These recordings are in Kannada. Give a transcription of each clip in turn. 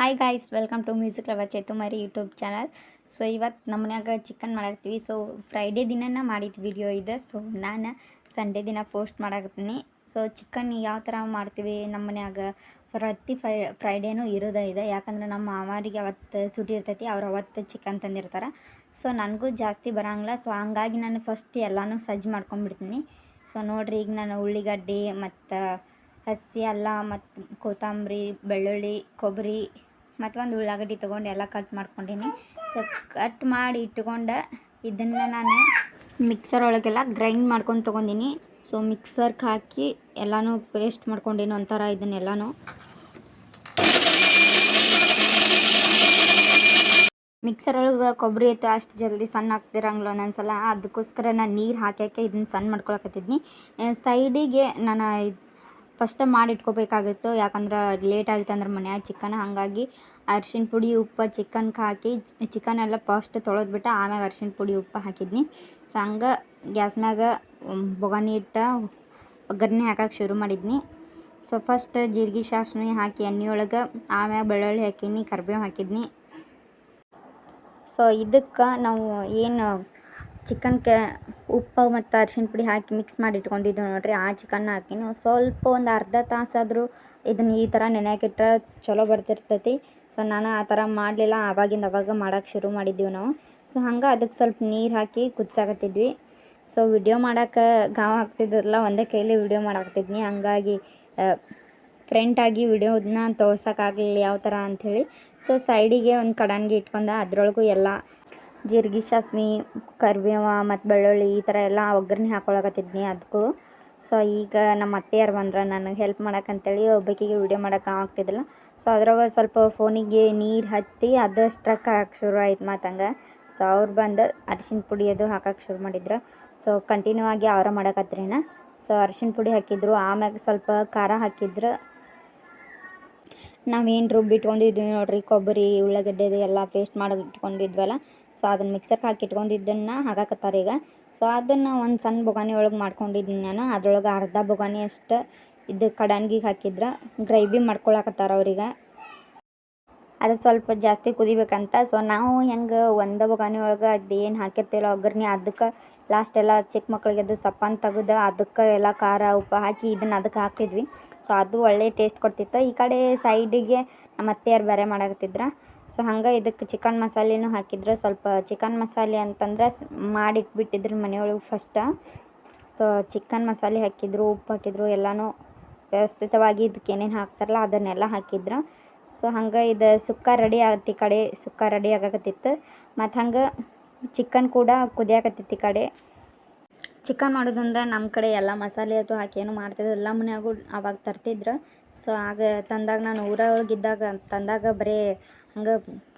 Hi guys welcome to music lover Chetumari YouTube channel so ಇವತ್ತು ನಮ್ಮ ಮನ್ಯಾಗ ಚಿಕನ್ ಮಾಡಾಕ್ತೀವಿ ಸೊ ಫ್ರೈಡೇ ದಿನನ ಮಾಡಿದ ವಿಡಿಯೋ ಇದೆ. ಸೊ ನಾನು ಸಂಡೇ ದಿನ ಪೋಸ್ಟ್ ಮಾಡಾಕತ್ತೀನಿ. ಸೊ ಚಿಕನ್ ಯಾವ ಥರ ಮಾಡ್ತೀವಿ ನಮ್ಮ ಮನ್ಯಾಗ? ಪ್ರತಿ ಫ್ರೈ ಫ್ರೈಡೇನೂ ಇರೋದೇ ಇದೆ. ಯಾಕಂದ್ರೆ ನಮ್ಮ ಮಾಮಾರಿಗೆ ಅವತ್ತು ಸುಟಿ ಇರ್ತೈತಿ. ಅವ್ರು ಅವತ್ತು ಚಿಕನ್ ತಂದಿರ್ತಾರೆ. ಸೊ ನನಗೂ ಜಾಸ್ತಿ ಬರೋಂಗಿಲ್ಲ. ಸೊ ಹಂಗಾಗಿ ನಾನು ಫಸ್ಟ್ ಎಲ್ಲನೂ ಸಜ್ಜು ಮಾಡ್ಕೊಂಡ್ಬಿಡ್ತೀನಿ ಸೊ ನೋಡಿರಿ, ಈಗ ನಾನು ಉಳ್ಳಿಗಡ್ಡೆ ಮತ್ತು ಹಸಿ ಅಲ್ಲ ಮತ್ತು ಕೊತ್ತಂಬರಿ, ಬೆಳ್ಳುಳ್ಳಿ, ಕೊಬ್ಬರಿ ಮತ್ತು ಒಂದು ಉಳ್ಳಾಗಡ್ಡಿ ತೊಗೊಂಡು ಎಲ್ಲ ಕಟ್ ಮಾಡ್ಕೊಂಡೀನಿ. ಸೊ ಕಟ್ ಮಾಡಿ ಇಟ್ಕೊಂಡು ಇದನ್ನು ನಾನು ಮಿಕ್ಸರ್ ಒಳಗೆಲ್ಲ ಗ್ರೈಂಡ್ ಮಾಡ್ಕೊಂಡು ತೊಗೊಂಡಿನಿ. ಸೊ ಮಿಕ್ಸರ್ಗೆ ಹಾಕಿ ಎಲ್ಲನೂ ಪೇಸ್ಟ್ ಮಾಡ್ಕೊಂಡೇನು ಒಂಥರ ಇದನ್ನೆಲ್ಲನೂ. ಮಿಕ್ಸರ್ ಒಳಗೆ ಕೊಬ್ಬರಿ ಇತ್ತು ಅಷ್ಟು ಜಲ್ದಿ ಸಣ್ಣ ಹಾಕ್ತಿರಂಗಿಲ್ಲ ಒಂದೊಂದ್ಸಲ. ಅದಕ್ಕೋಸ್ಕರ ನಾನು ನೀರು ಹಾಕ್ಯಾಕೆ ಇದನ್ನ ಸಣ್ಣ ಮಾಡ್ಕೊಳಕತ್ತಿದ್ನಿ. ಸೈಡಿಗೆ ನಾನು ಫಸ್ಟ್ ಮಾಡಿಟ್ಕೋಬೇಕಾಗಿತ್ತು. ಯಾಕಂದ್ರೆ ಲೇಟ್ ಆಗಿತ್ತು ಅಂದ್ರೆ ಮನ್ಯಾಗ ಚಿಕನ್ ಹಾಗಾಗಿ ಅರ್ಶಿಣ ಪುಡಿ, ಉಪ್ಪು ಚಿಕನ್ಗೆ ಹಾಕಿ ಚಿಕನ್ ಎಲ್ಲ ಫಸ್ಟ್ ತೊಳೆದ್ಬಿಟ್ಟು ಆಮ್ಯಾಗ ಅರ್ಶಿಣ ಪುಡಿ, ಉಪ್ಪು ಹಾಕಿದ್ನಿ. ಸೊ ಹಂಗೆ ಗ್ಯಾಸ್ ಮ್ಯಾಗ ಬೊಗಾನಿ ಇಟ್ಟ ಒಗ್ಗರಣೆ ಹಾಕಕ್ಕೆ ಶುರು ಮಾಡಿದ್ನಿ. ಸೊ ಫಸ್ಟ್ ಜೀರಿಗೆ ಶಾಸ್ನಿ ಹಾಕಿ ಎಣ್ಣೆ ಒಳಗೆ ಆಮ್ಯಾಗ ಬೆಳ್ಳುಳ್ಳಿ ಹಾಕಿನಿ, ಕರ್ಬೇವು ಹಾಕಿದ್ನಿ. ಸೊ ಇದಕ್ಕೆ ನಾವು ಏನು ಚಿಕನ್ಗೆ ಉಪ್ಪು ಮತ್ತು ಅರ್ಶಿಣ ಪುಡಿ ಹಾಕಿ ಮಿಕ್ಸ್ ಮಾಡಿ ಇಟ್ಕೊಂಡಿದ್ದು ನೋಡಿರಿ. ಆ ಚಿಕನ್ ಹಾಕಿನ ಸ್ವಲ್ಪ ಒಂದು ಅರ್ಧ ತಾಸಾದರೂ ಇದನ್ನು ಈ ಥರ ನೆನೆಯಾಕಿಟ್ರೆ ಚಲೋ ಬರ್ತಿರ್ತೈತಿ. ಸೊ ನಾನು ಆ ಥರ ಮಾಡಲಿಲ್ಲ. ಆವಾಗಿಂದ ಅವಾಗ ಮಾಡೋಕ್ಕೆ ಶುರು ಮಾಡಿದ್ದೀವಿ ನಾವು. ಸೊ ಹಂಗೆ ಅದಕ್ಕೆ ಸ್ವಲ್ಪ ನೀರು ಹಾಕಿ ಕುದಿಸಾಕತ್ತಿದ್ವಿ. ಸೊ ವಿಡಿಯೋ ಮಾಡೋಕೆ ಗಾವ ಹಾಕ್ತಿದ್ರಲ್ಲ ಒಂದೇ ಕೈಲಿ ವಿಡಿಯೋ ಮಾಡಾಕ್ತಿದ್ನಿ ಹಂಗಾಗಿ ಫ್ರೆಂಟಾಗಿ ವಿಡಿಯೋದನ್ನ ತೋರ್ಸೋಕ್ಕಾಗಲಿಲ್ಲ ಯಾವ ಥರ ಅಂಥೇಳಿ. ಸೊ ಸೈಡಿಗೆ ಒಂದು ಕಡನ್ಗೆ ಇಟ್ಕೊಂಡೆ. ಅದರೊಳಗೂ ಎಲ್ಲ ಜೀರಿಗೆ ಸಾಸ್ವೆ ಕರಿಬೇವ ಮತ್ತು ಬೆಳ್ಳುಳ್ಳಿ ಈ ಥರ ಎಲ್ಲ ಒಗ್ಗರಣೆ ಹಾಕೊಳಕತ್ತಿದ್ನಿ ಅದಕ್ಕೂ ಸೊ ಈಗ ನಮ್ಮ ಅತ್ತೆಯಾರು ಬಂದ್ರೆ ನನಗೆ ಹೆಲ್ಪ್ ಮಾಡೋಕ್ಕಂತೇಳಿ ಒಬ್ಬಾಕಿಗೆ ವಿಡಿಯೋ ಮಾಡೋಕೆ ಆಗ್ತಿದ್ದಿಲ್ಲ. ಸೊ ಅದ್ರಾಗ ಸ್ವಲ್ಪ ಫೋನಿಗೆ ನೀರು ಹತ್ತಿ ಅದು ಸ್ಟ್ರಕ್ ಹಾಕಕ್ಕೆ ಶುರು ಆಯ್ತು ಮತ್ತು ಹಂಗೆ. ಸೊ ಅವ್ರು ಬಂದು ಅರಿಶಿನ ಪುಡಿ ಅದು ಹಾಕಕ್ಕೆ ಶುರು ಮಾಡಿದ್ರು. ಸೊ ಕಂಟಿನ್ಯೂ ಆಗಿ ಅವರ ಮಾಡಕತ್ರಿನ. ಸೊ ಅರಿಶಿನ ಪುಡಿ ಹಾಕಿದ್ರು, ಆಮ್ಯಾಗ ಸ್ವಲ್ಪ ಖಾರ ಹಾಕಿದ್ರು. ನಾವೇನು ರುಬ್ಬಿಟ್ಕೊಂಡಿದ್ವಿ ನೋಡ್ರಿ, ಕೊಬ್ಬರಿ ಉಳ್ಳಾಗಡ್ಡೆದು ಎಲ್ಲ ಪೇಸ್ಟ್ ಮಾಡಿ ಇಟ್ಕೊಂಡಿದ್ವಲ್ಲ ಸೊ ಅದನ್ನು ಮಿಕ್ಸರ್ಗೆ ಹಾಕಿ ಇಟ್ಕೊಂಡಿದ್ದನ್ನು ಹಾಕಾಕತ್ತಾರೆ ಈಗ. ಸೊ ಅದನ್ನು ಒಂದು ಸಣ್ಣ ಬೊಗಾನಿ ಒಳಗೆ ಮಾಡ್ಕೊಂಡಿದ್ದೀನಿ ನಾನು. ಅದ್ರೊಳಗೆ ಅರ್ಧ ಬೊಗಾನಿ ಅಷ್ಟು ಇದು ಕಡಾನ್ಗಿಗೆ ಹಾಕಿದ್ರೆ ಗ್ರೇವಿ ಮಾಡ್ಕೊಳಕತ್ತಾರ ಅವ್ರಿಗೆ ಅದು ಸ್ವಲ್ಪ ಜಾಸ್ತಿ ಕುದಿಬೇಕಂತ. ಸೊ ನಾವು ಹೆಂಗೆ ಒಂದು ಬೊಗಾನಿ ಒಳಗೆ ಅದು ಏನು ಹಾಕಿರ್ತೀವಲ್ಲ ಒಗ್ಗರಣೆ, ಅದಕ್ಕೆ ಲಾಸ್ಟ್ ಎಲ್ಲ ಚಿಕ್ಕ ಮಕ್ಳಿಗೆ ಅದು ಸಪ್ಪನ್ ತೆಗೆದು ಅದಕ್ಕೆ ಎಲ್ಲ ಖಾರ, ಉಪ್ಪು ಹಾಕಿ ಇದನ್ನು ಅದಕ್ಕೆ ಹಾಕ್ತಿದ್ವಿ. ಸೊ ಅದು ಒಳ್ಳೆ ಟೇಸ್ಟ್ ಕೊಡ್ತಿತ್ತು. ಈ ಕಡೆ ಸೈಡಿಗೆ ನಮ್ಮ ಅತ್ತೆಯರು ಬೇರೆ ಮಾಡಾಕತ್ತಿದ್ರ. ಸೊ ಹಂಗೆ ಇದಕ್ಕೆ ಚಿಕನ್ ಮಸಾಲೆನೂ ಹಾಕಿದ್ರು. ಸ್ವಲ್ಪ ಚಿಕನ್ ಮಸಾಲೆ ಅಂತಂದ್ರೆ ಮಾಡಿಟ್ಬಿಟ್ಟಿದ್ರು ಮನೆಯೊಳಗೆ ಫಸ್ಟ ಸೊ ಚಿಕನ್ ಮಸಾಲೆ ಹಾಕಿದ್ರು, ಉಪ್ಪು ಹಾಕಿದ್ರು, ಎಲ್ಲನೂ ವ್ಯವಸ್ಥಿತವಾಗಿ ಇದಕ್ಕೆ ಏನೇನು ಹಾಕ್ತಾರಲ್ಲ ಅದನ್ನೆಲ್ಲ ಹಾಕಿದ್ರು. ಸೊ ಹಂಗೆ ಇದು ಸುಕ್ಕ ರೆಡಿ ಆಗತ್ತೆ ಈ ಕಡೆ, ಸುಕ್ಕ ರೆಡಿ ಆಗಕತ್ತಿತ್ತು. ಮತ್ತು ಹಂಗೆ ಚಿಕನ್ ಕೂಡ ಕುದಿಯಾಕತ್ತಿತ್ತು ಈ ಕಡೆ. ಚಿಕನ್ ಮಾಡೋದಂದ್ರೆ ನಮ್ಮ ಕಡೆ ಎಲ್ಲ ಮಸಾಲೆ ಅದು ಹಾಕಿ ಏನು ಮಾಡ್ತಿದ್ರು ಎಲ್ಲ ಮನೆಯಾಗೂ ಅವಾಗ ತರ್ತಿದ್ರು. ಸೊ ಆಗ ತಂದಾಗ ನಾನು ಊರೊಳಗಿದ್ದಾಗ ತಂದಾಗ ಬರೀ ಹಂಗೆ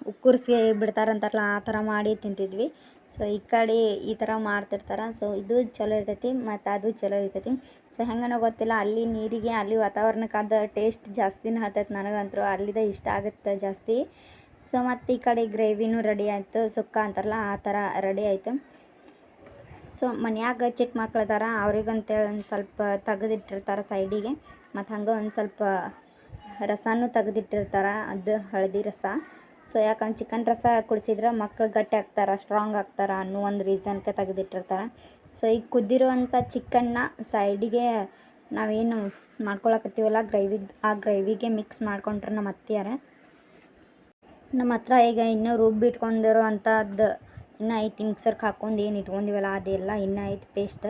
ಉಕ್ಕುರ್ಸಿ ಬಿಡ್ತಾರಂತಾರಲ್ಲ, ಆ ಥರ ಮಾಡಿ ತಿಂತಿದ್ವಿ. ಸೊ ಈ ಕಡೆ ಈ ಥರ ಮಾಡ್ತಿರ್ತಾರೆ. ಸೊ ಇದು ಚಲೋ ಇರ್ತೈತಿ ಮತ್ತು ಅದು ಚಲೋ ಇರ್ತೈತಿ. ಸೊ ಹೆಂಗನೋ ಗೊತ್ತಿಲ್ಲ, ಅಲ್ಲಿ ನೀರಿಗೆ, ಅಲ್ಲಿ ವಾತಾವರಣಕ್ಕಾದ ಟೇಸ್ಟ್ ಜಾಸ್ತಿನೇ ಹತ್ತೈತೆ ನನಗಂತೂ. ಅಲ್ಲಿದ ಇಷ್ಟ ಆಗುತ್ತೆ ಜಾಸ್ತಿ. ಸೊ ಮತ್ತು ಈ ಕಡೆ ಗ್ರೇವಿನೂ ರೆಡಿ ಆಯಿತು. ಸುಕ್ಕ ಅಂತಾರಲ್ಲ, ಆ ಥರ ರೆಡಿ ಆಯಿತು. ಸೊ ಮನ್ಯಾಗ ಚಿಕ್ಕ ಮಕ್ಳು ಅದಾರ ಅವ್ರಿಗಂತೇಳಿ ಒಂದು ಸ್ವಲ್ಪ ತೆಗೆದಿಟ್ಟಿರ್ತಾರೆ ಸೈಡಿಗೆ ಮತ್ತು ಹಂಗೆ ಒಂದು ಸ್ವಲ್ಪ ರಸನೂ ತೆಗೆದಿಟ್ಟಿರ್ತಾರೆ, ಅದು ಹಳದಿ ರಸ. ಸೊ ಯಾಕಂದ್ರೆ ಚಿಕನ್ ರಸ ಕುಡಿಸಿದ್ರೆ ಮಕ್ಳು ಗಟ್ಟಿ ಆಗ್ತಾರೆ ಸ್ಟ್ರಾಂಗ್ ಆಗ್ತಾರೆ ಅನ್ನೋ ಒಂದು ರೀಸನ್ಗೆ ತೆಗೆದಿಟ್ಟಿರ್ತಾರೆ. ಸೊ ಈಗ ಕುದ್ದಿರುವಂಥ ಚಿಕನ್ನ ಸೈಡಿಗೆ ನಾವೇನು ಮಾಡ್ಕೊಳಕತ್ತೀವಲ್ಲ ಗ್ರೇವಿ ಆ ಗ್ರೇವಿಗೆ ಮಿಕ್ಸ್ ಮಾಡ್ಕೊಂಡ್ರೆ ನಮ್ಮ ಅತ್ತಿಯಾರ. ನಮ್ಮ ಹತ್ರ ಈಗ ಇನ್ನೂ ರುಬ್ಬಿಟ್ಕೊಂಡಿರೋ ಅಂಥದ್ದು ಇನ್ನೂ ಐತಿ ಮಿಕ್ಸರ್ಗೆ ಹಾಕ್ಕೊಂಡು ಏನು ಇಟ್ಕೊಂಡಿವಲ್ಲ, ಅದೆಲ್ಲ ಇನ್ನೂ ಐತಿ ಪೇಸ್ಟ್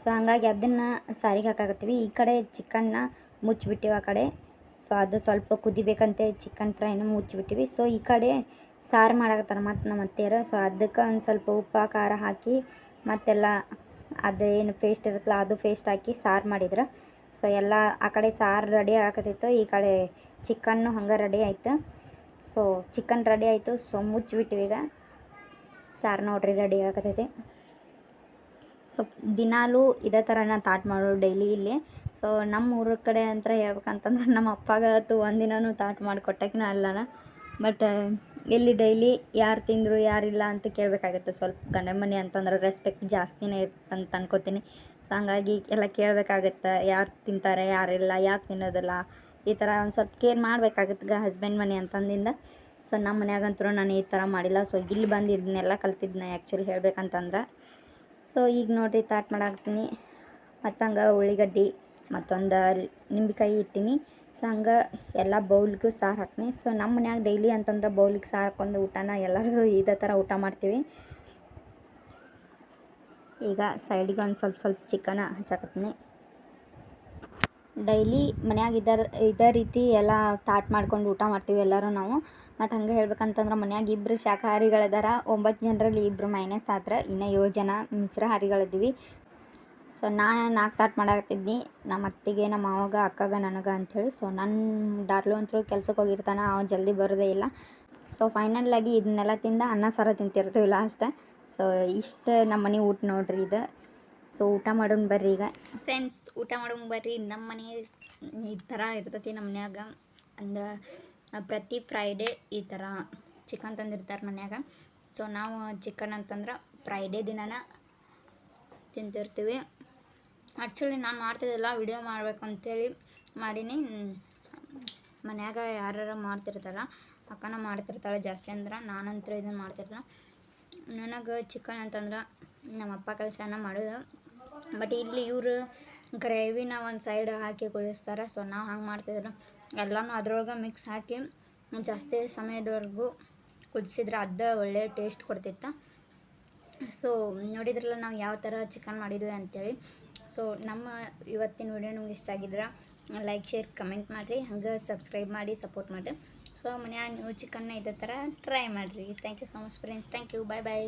ಸೊ ಹಂಗಾಗಿ ಅದನ್ನು ಸಾರಿಗೆ ಹಾಕಾಕತ್ತೀವಿ. ಈ ಕಡೆ ಚಿಕನ್ನ ಮುಚ್ಚಿಬಿಟ್ಟಿವಿ ಆ ಕಡೆ. ಸೊ ಅದು ಸ್ವಲ್ಪ ಕುದಿಬೇಕಂತೆ ಚಿಕನ್ ಫ್ರೈನ ಮುಚ್ಚಿಬಿಟ್ಟಿವಿ. ಸೊ ಈ ಕಡೆ ಸಾರು ಮಾಡಕತ್ತಾರ ಮತ್ತು ನಮ್ಮ ಅತ್ತೆಯರು. ಸೊ ಅದಕ್ಕೆ ಒಂದು ಸ್ವಲ್ಪ ಉಪ್ಪು, ಖಾರ ಹಾಕಿ ಮತ್ತೆಲ್ಲ ಅದೇನು ಪೇಸ್ಟ್ ಇರುತ್ತಲ್ಲ, ಅದು ಪೇಸ್ಟ್ ಹಾಕಿ ಸಾರು ಮಾಡಿದ್ರು. ಸೊ ಎಲ್ಲ ಆ ಕಡೆ ಸಾರು ರೆಡಿ ಆಗಕತ್ತಿತ್ತು ಈ ಕಡೆ ಚಿಕನ್ನು ಹಂಗೆ ರೆಡಿ ಆಯಿತು. ಸೊ ಚಿಕನ್ ರೆಡಿ ಆಯಿತು. ಸೊ ಮುಚ್ಚಿಬಿಟ್ಟಿವಿ ಈಗ. ಸಾರು ನೋಡ್ರಿ ರೆಡಿ ಆಗತೈತಿ ಸೊ ದಿನಾಲೂ ಇದೇ ಥರ ನಾನು ತಾಟ್ ಮಾಡೋದು ಡೈಲಿ ಇಲ್ಲಿ. ಸೊ ನಮ್ಮ ಊರ ಕಡೆ ಅಂತ ಹೇಳ್ಬೇಕಂತಂದ್ರೆ ನಮ್ಮ ಅಪ್ಪಗಂತೂ ಒಂದಿನೂ ತಾಟ್ ಮಾಡಿಕೊಟ್ಟಕಿನ ಅಲ್ಲನ. ಬಟ್ ಇಲ್ಲಿ ಡೈಲಿ ಯಾರು ತಿಂದರು ಯಾರಿಲ್ಲ ಅಂತ ಕೇಳಬೇಕಾಗುತ್ತೆ. ಸ್ವಲ್ಪ ಗಂಡ ಮನೆ ಅಂತಂದ್ರೆ ರೆಸ್ಪೆಕ್ಟ್ ಜಾಸ್ತಿನೇ ಇರ್ತಂತ ಅನ್ಕೋತೀನಿ. ಸೊ ಹಂಗಾಗಿ ಎಲ್ಲ ಕೇಳಬೇಕಾಗತ್ತೆ. ಯಾರು ತಿಂತಾರೆ ಯಾರಿಲ್ಲ ಯಾಕೆ ತಿನ್ನೋದಿಲ್ಲ. ಈ ಥರ ಒಂದು ಸ್ವಲ್ಪ ಕೇರ್ ಮಾಡಬೇಕಾಗತ್ತೆ ಹಸ್ಬೆಂಡ್ ಮನೆ ಅಂತಂದಿಂದ. ಸೊ ನಮ್ಮ ಮನ್ಯಾಗಂತೂ ನಾನು ಈ ಥರ ಮಾಡಿಲ್ಲ. ಸೊ ಇಲ್ಲಿ ಬಂದು ಇದನ್ನೆಲ್ಲ ಕಲ್ತಿದ್ನ ಆ್ಯಕ್ಚುಲಿ ಹೇಳ್ಬೇಕಂತಂದ್ರೆ. ಸೊ ಈಗ ನೋಡಿರಿ ತಾಟ್ ಮಾಡಾಕ್ತೀನಿ. ಮತ್ತು ಹಂಗೆ ಉಳ್ಳಿಗಡ್ಡಿ, ಮತ್ತೊಂದು ನಿಂಬೆಕಾಯಿ ಇಟ್ಟಿನಿ. ಸೊ ಹಂಗೆ ಎಲ್ಲ ಬೌಲ್ಗೂ ಸಾರು ಹಾಕ್ತೀನಿ. ಸೊ ನಮ್ಮ ಮನ್ಯಾಗ ಡೈಲಿ ಅಂತಂದ್ರೆ ಬೌಲಿಗೆ ಸಾರು ಹಾಕೊಂಡು ಊಟನ ಎಲ್ಲರೂ ಇದೇ ಥರ ಊಟ ಮಾಡ್ತೀವಿ. ಈಗ ಸೈಡಿಗೆ ಒಂದು ಸ್ವಲ್ಪ ಸ್ವಲ್ಪ ಚಿಕನ ಹಚ್ಚಾಕತ್ತೀನಿ. ಡೈಲಿ ಮನ್ಯಾಗ ಇದ್ದಾರ ಇದೇ ರೀತಿ ಎಲ್ಲ ತಾಟ್ ಮಾಡ್ಕೊಂಡು ಊಟ ಮಾಡ್ತೀವಿ ಎಲ್ಲರೂ ನಾವು. ಮತ್ತು ಹಂಗೆ ಹೇಳ್ಬೇಕಂತಂದ್ರೆ ಮನ್ಯಾಗ ಇಬ್ಬರು ಶಾಖಾಹಾರಿಗಳದಾರ, ಒಂಬತ್ತು ಜನರಲ್ಲಿ ಇಬ್ಬರು ಮೈನಸ್ ಆದ್ರೆ ಇನ್ನು ಏಳು ಜನ ಮಿಶ್ರಹಾರಿಗಳಿದ್ದೀವಿ ಸೊ ನಾನು ನಾಲ್ಕು ತಾಟ್ ಮಾಡಾಕತ್ತಿದ್ನಿ. ನಮ್ಮ ಅತ್ತಿಗೆ ನಮ್ಮ ಮಾವಾಗ, ಅಕ್ಕಗ, ನನಗೆ ಅಂಥೇಳಿ ಸೊ ನನ್ನ ಡಾರ್ಲು ಅಂತೂ ಕೆಲ್ಸಕ್ಕೆ ಹೋಗಿರ್ತಾನೆ, ಅವ ಜಲ್ದಿ ಬರೋದೇ ಇಲ್ಲ. ಸೊ ಫೈನಲ್ ಆಗಿ ಇದನ್ನೆಲ್ಲ ತಿಂದ ಅನ್ನ ಸಾರ ತಿಂತಿರ್ತೀವಿ ಲಾಸ್ಟ್ ಸೊ ಇಷ್ಟು ನಮ್ಮ ಮನೆ ಊಟ ನೋಡ್ರಿ ಇದು. ಸೊ ಊಟ ಮಾಡೋಣ ಬರ್ರಿ ಈಗ. ಫ್ರೆಂಡ್ಸ್ ಊಟ ಮಾಡೋಣ ಬರ್ರಿ. ನಮ್ಮ ಮನೆ ಈ ಥರ ಇರ್ತೈತಿ ನಮ್ಮ ಮನ್ಯಾಗ. ಅಂದ್ರೆ, ಪ್ರತಿ ಫ್ರೈಡೇ ಈ ಥರ ಚಿಕನ್ ತಂದಿರ್ತಾರೆ ಮನ್ಯಾಗ. ಸೊ ನಾವು ಚಿಕನ್ ಅಂತಂದ್ರೆ ಫ್ರೈಡೇ ದಿನನ ತಿಂತಿರ್ತೀವಿ. ಆ್ಯಕ್ಚುಲಿ ನಾನು ಮಾಡ್ತಿದ್ದಿಲ್ಲ ವಿಡಿಯೋ ಮಾಡಬೇಕು ಅಂಥೇಳಿ ಮಾಡೀನಿ. ಮನ್ಯಾಗ ಯಾರು ಮಾಡ್ತಿರ್ತಾರ, ಅಕ್ಕನ ಮಾಡ್ತಿರ್ತಾಳೆ ಜಾಸ್ತಿ ಅಂದ್ರೆ ನಾನಂತರ ಇದನ್ನು ಮಾಡ್ತಿರಲ್ಲ ನನಗೆ ಚಿಕನ್ ಅಂತಂದ್ರೆ ನಮ್ಮ ಅಪ್ಪ ಕೆಲಸನ ಮಾಡೋದು. ಬಟ್ ಇಲ್ಲಿ ಇವರು ಗ್ರೇವಿನ ಒಂದು ಸೈಡ್ ಹಾಕಿ ಕುದಿಸ್ತಾರೆ. ಸೊ ನಾವು ಹಂಗೆ ಮಾಡ್ತಿದ್ರು ಎಲ್ಲನೂ ಅದ್ರೊಳಗೆ ಮಿಕ್ಸ್ ಹಾಕಿ ಜಾಸ್ತಿ ಸಮಯದವರೆಗೂ ಕುದಿಸಿದ್ರೆ ಅದ ಒಳ್ಳೆಯ ಟೇಸ್ಟ್ ಕೊಡ್ತಿತ್ತು. ಸೊ ನೋಡಿದ್ರಲ್ಲ ನಾವು ಯಾವ ಥರ ಚಿಕನ್ ಮಾಡಿದ್ವಿ ಅಂತೇಳಿ. ಸೊ ನಮ್ಮ ಇವತ್ತಿನ ವಿಡಿಯೋ ನಿಮ್ಗೆ ಇಷ್ಟ ಆಗಿದ್ರೆ ಲೈಕ್ ಶೇರ್ ಕಮೆಂಟ್ ಮಾಡಿರಿ. ಹಂಗೆ ಸಬ್ಸ್ಕ್ರೈಬ್ ಮಾಡಿ ಸಪೋರ್ಟ್ ಮಾಡಿರಿ. ಸೊ ಮನ್ಯಾಗ ನೀವು ಚಿಕನ್ನ ಇದೇ ಥರ ಟ್ರೈ ಮಾಡಿರಿ. Thank you so much friends thank you bye bye